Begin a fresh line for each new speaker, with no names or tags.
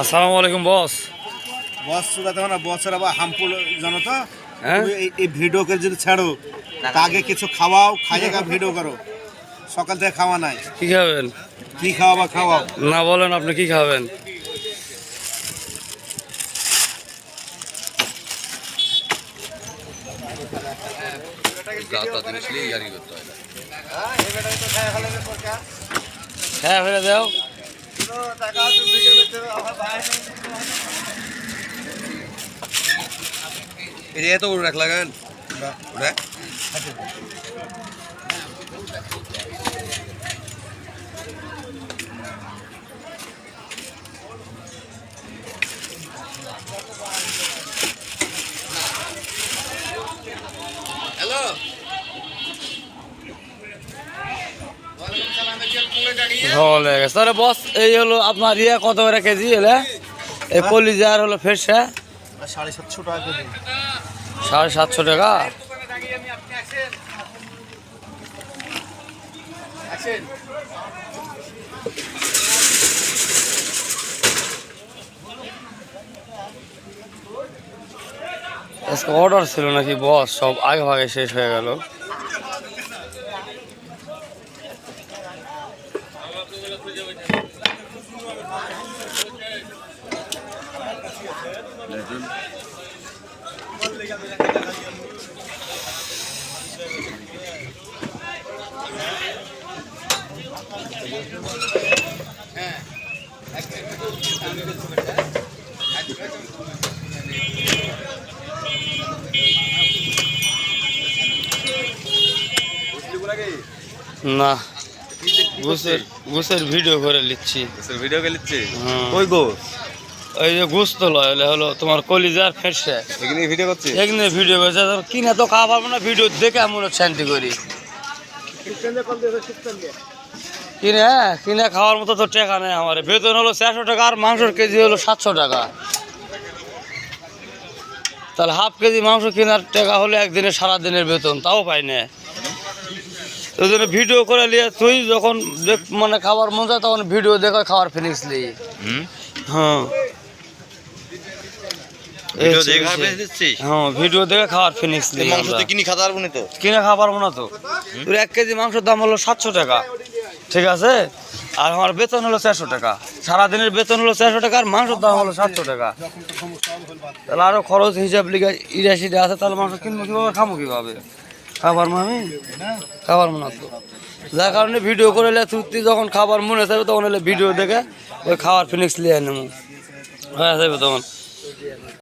আসসালামু আলাইকুম বস।
বস সুদা তখন বসের আবার হামফুল জানো তো
হ্যাঁ
এই- এই ভিডিও করে যদি ছাড়ো তা আগে কিছু খাওয়াও খাইয়ে গা ভিডিও করো। সকাল থেকে খাওয়া নাই।
কি খাবেন?
কি খাওয়াবা খাওয়াও?
না বলেন আপনি কি খাবেন? হ্যাঁ ফেলে দাও।
এটা এত বড়
হলে গেছে। তাহলে বস, এই হলো আপনার ইয়ে কত করে কেজি এলে? এই কলিজা আর হলো ফেরসা।
সাড়ে কেজি
সাড়ে সাতশো টাকা। অর্ডার ছিল নাকি, বস? সব আগে ভাগে শেষ হয়ে গেল। না ঘুষের ঘুষের ভিডিও করে নিচ্ছি
ভিডিও কে লিখছে?
হুম।
ওই গো?
ওই যে ঘুষ তো লয় হলে তোমার কলিজার ফেরসা
এখানে ভিডিও করছে
এখানে ভিডিও করছে কিনে তো খাওয়া পারব না ভিডিও দেখে আমরা শান্তি করি। কিনে কিনে খাওয়ার মতো তো টাকা নেই আমার। বেতন হলো চারশো টাকা আর মাংসের কেজি হলো সাতশো টাকা। তাহলে হাফ কেজি মাংস কেনার টাকা হলো একদিনে সারা দিনের বেতন তাও পাই না। ওই জন্য ভিডিও করে নিয়ে তুই যখন দেখ মানে খাবার মন যায় তখন ভিডিও দেখে খাবার ফিনিক্স লি। হ্যাঁ।
ভিডিও। দিচ্ছিস?
হ্যাঁ ভিডিও দেখে খাওয়ার ফিনিক্স লি
মাংস তো কিনি খাতে পারব না তো।
কিনে খাওয়া পারব না তো। তোর এক কেজি মাংসের দাম হলো সাতশো টাকা। ঠিক আছে? আর আমার বেতন হলো চারশো টাকা। সারাদিনের বেতন হলো চারশো টাকা আর মাংসের দাম হলো সাতশো টাকা। তাহলে আরও খরচ হিসাব লিখে আছে তাহলে মাংস কিনবো কীভাবে খাব কীভাবে? খাবার খাবার মনে তো। যার কারণে ভিডিও করে এলে তুই যখন খাবার মনে থাকবে তখন এলে ভিডিও দেখে ওই খাবার ফিনিক্স লিয়ে নেব। হ্যাঁ যাবে তখন।